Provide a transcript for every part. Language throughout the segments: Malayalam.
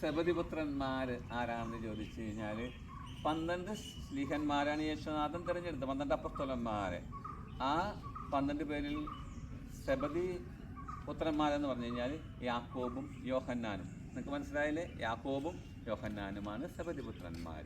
സബതിപുത്രന്മാർ ആരാണെന്ന് ചോദിച്ചു കഴിഞ്ഞാൽ പന്ത്രണ്ട് സ്ലിഹന്മാരാണ് യേശുനാഥൻ തിരഞ്ഞെടുത്തത് പന്ത്രണ്ട് അപ്പസ്തോലന്മാരെ. ആ പന്ത്രണ്ട് പേരിൽ സബതി പുത്രന്മാരെന്ന് പറഞ്ഞു കഴിഞ്ഞാൽ യാക്കോബും യോഹന്നാനും. നിങ്ങൾക്ക് മനസ്സിലായില്ലേ? യാക്കോബും യോഹന്നാനുമാണ് സബതി പുത്രന്മാർ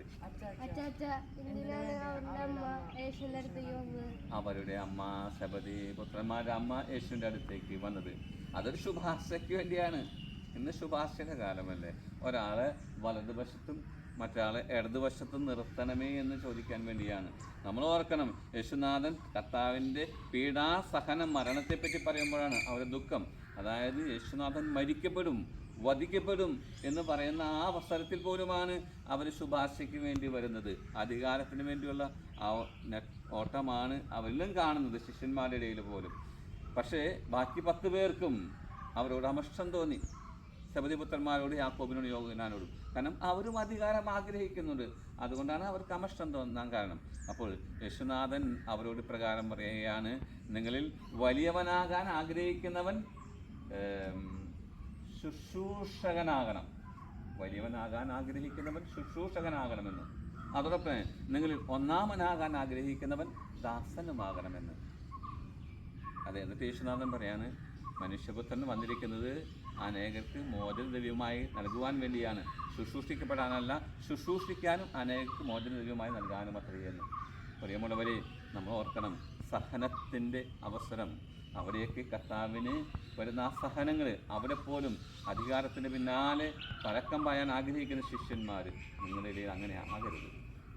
അവരുടെ അമ്മ സബതി പുത്രന്മാരുടെ അമ്മ യേശുവിന്റെ അടുത്തേക്ക് വന്നത്. അതൊരു ശുഭാശയ്ക്ക് വേണ്ടിയാണ്. ഇന്ന് ശുപാർശയുടെ കാലമല്ലേ ഒരാളെ വലതുവശത്തും മറ്റൊരാളെ ഇടതുവശത്തും നിർത്തണമേ എന്ന് ചോദിക്കാൻ വേണ്ടിയാണ്. നമ്മൾ ഓർക്കണം യേശുനാഥൻ കർത്താവിന്റെ പീഡാസഹന മരണത്തെപ്പറ്റി പറയുമ്പോഴാണ് അവരുടെ ദുഃഖം. അതായത് യേശുനാഥൻ മരിക്കപ്പെടും വധിക്കപ്പെടും എന്ന് പറയുന്ന ആ അവസരത്തിൽ പോലുമാണ് അവർ ശുപാർശയ്ക്ക് വേണ്ടി വരുന്നത്. അധികാരത്തിന് വേണ്ടിയുള്ള ആ ഓട്ടമാണ് അവരിലും കാണുന്നത് ശിഷ്യന്മാരുടെ ഇടയിൽ പോലും. പക്ഷേ ബാക്കി പത്ത് പേർക്കും അവരോട് അമഷ്ടം തോന്നി. ശബരിപുത്രന്മാരോട് യാക്കോബിനോട് യോഗനാനോടും കാരണം അവരും അധികാരം ആഗ്രഹിക്കുന്നുണ്ട്. അതുകൊണ്ടാണ് അവർ കമഷ്ടം തോന്നാൻ കാരണം. അപ്പോൾ യേശുനാഥൻ അവരോട് പ്രകാരം പറയുകയാണ് നിങ്ങളിൽ വലിയവനാകാൻ ആഗ്രഹിക്കുന്നവൻ ശുശ്രൂഷകനാകണം. വലിയവനാകാൻ ആഗ്രഹിക്കുന്നവൻ ശുശ്രൂഷകനാകണമെന്ന്. അതോടൊപ്പം നിങ്ങളിൽ ഒന്നാമനാകാൻ ആഗ്രഹിക്കുന്നവൻ ദാസനുമാകണമെന്ന്. അതെ എന്നിട്ട് യേശുനാഥൻ പറയാണ് മനുഷ്യപുത്രൻ വന്നിരിക്കുന്നത് അനേകർക്ക് മോചന ദ്രവ്യമായി നൽകുവാൻ വേണ്ടിയാണ്. ശുശ്രൂഷിക്കപ്പെടാനല്ല ശുശ്രൂഷിക്കാനും അനേകർക്ക് മോചന ദ്രവ്യമായി നൽകാനും അത്രയെന്ന് പ്രിയമുള്ളവരെ നമ്മൾ ഓർക്കണം സഹനത്തിന്റെ അവസരം. അവിടേക്ക് കർത്താവിന് വരുന്ന ആ സഹനങ്ങൾ അവിടെ പോലും അധികാരത്തിന് പിന്നാലെ പഴക്കം പായാൻ ആഗ്രഹിക്കുന്ന ശിഷ്യന്മാർ ഇടയിൽ അങ്ങനെ ആകരുത്.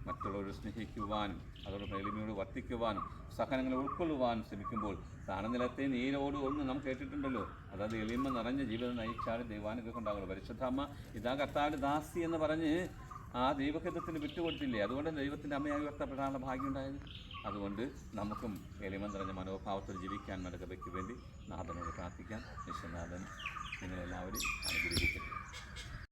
മറ്റുള്ളവരെ സ്നേഹിക്കുവാനും അതോടൊപ്പം എളിമയോട് വർത്തിക്കുവാനും സഹനങ്ങളെ ഉൾക്കൊള്ളുവാനും ശ്രമിക്കുമ്പോൾ താണനിലത്തെ നീരോട് ഒന്ന് നാം കേട്ടിട്ടുണ്ടല്ലോ. അതായത് എളിമ നിറഞ്ഞ ജീവിതം നയിച്ചാൽ ദൈവാനുഗ്രഹം ഉണ്ടാകുള്ളൂ പരിശുദ്ധമ്മ ഇതാ കർത്താവിന്റെ ദാസി എന്ന് പറഞ്ഞ് ആ ദൈവഹിതത്തിന് വിട്ടുകൊടുത്തില്ലേ? അതുകൊണ്ട് ദൈവത്തിന്റെ അമ്മയായി ഉയർത്തപ്പെടാനുള്ള ഭാഗ്യം ഉണ്ടായത്. അതുകൊണ്ട് നമുക്കും എളിമ നിറഞ്ഞ മനോഭാവത്തിൽ ജീവിക്കാൻ നടക്കവയ്ക്ക് വേണ്ടി നാഥനോട് പ്രാർത്ഥിക്കാം. വിശ്വനാഥൻ നിങ്ങളെല്ലാവരും അനുഗ്രഹിക്കട്ടെ.